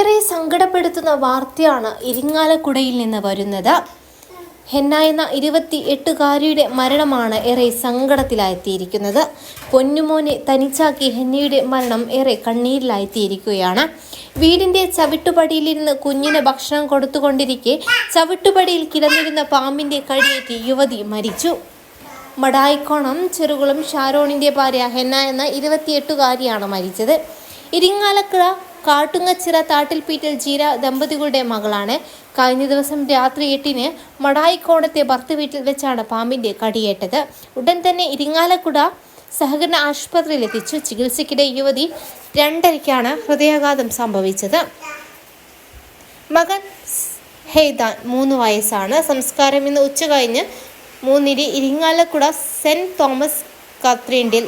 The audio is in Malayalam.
ഏറെ സങ്കടപ്പെടുത്തുന്ന വാർത്തയാണ് ഇരിങ്ങാലക്കുടയിൽ നിന്ന് വരുന്നത്. ഹെന്ന എന്ന ഇരുപത്തി എട്ടുകാരിയുടെ മരണമാണ് ഏറെ സങ്കടത്തിലായിത്തീരിക്കുന്നത് പൊന്നുമോനെ തനിച്ചാക്കി ഹെന്നയുടെ മരണം ഏറെ കണ്ണീരിലായിത്തീരിക്കുകയാണ് വീടിന്റെ ചവിട്ടുപടിയിലിരുന്ന് കുഞ്ഞിന് ഭക്ഷണം കൊടുത്തുകൊണ്ടിരിക്കെ ചവിട്ടുപടിയിൽ കിടന്നിരുന്ന പാമ്പിന്റെ കടിയേറ്റ് യുവതി മരിച്ചു. മടായിക്കോണം ചെറുകുളം ഷാരോണിന്റെ ഭാര്യ ഹെന്ന എന്ന ഇരുപത്തിയെട്ടുകാരിയാണ് മരിച്ചത്. ഇരിങ്ങാലക്കുട കാട്ടുങ്ങച്ചിറ താട്ടിൽപ്പീറ്റൽ ജീര ദമ്പതികളുടെ മകളാണ്. കഴിഞ്ഞ ദിവസം രാത്രി എട്ടിന് മടായിക്കോണത്തെ ഭർത്തു വീട്ടിൽ വെച്ചാണ് പാമ്പിന്റെ കടിയേറ്റത്. ഉടൻ തന്നെ ഇരിങ്ങാലക്കുട സഹകരണ ആശുപത്രിയിൽ എത്തിച്ചു. ചികിത്സയ്ക്കിടെ യുവതി രണ്ടരയ്ക്കാണ് ഹൃദയാഘാതം സംഭവിച്ചത്. മകൻ ഹെയ്താൻ മൂന്ന് വയസ്സാണ്. സംസ്കാരം ഇന്ന് ഉച്ച കഴിഞ്ഞ് മൂന്നിരി ഇരിങ്ങാലക്കുട സെന്റ് തോമസ് കത്രീൻഡിൽ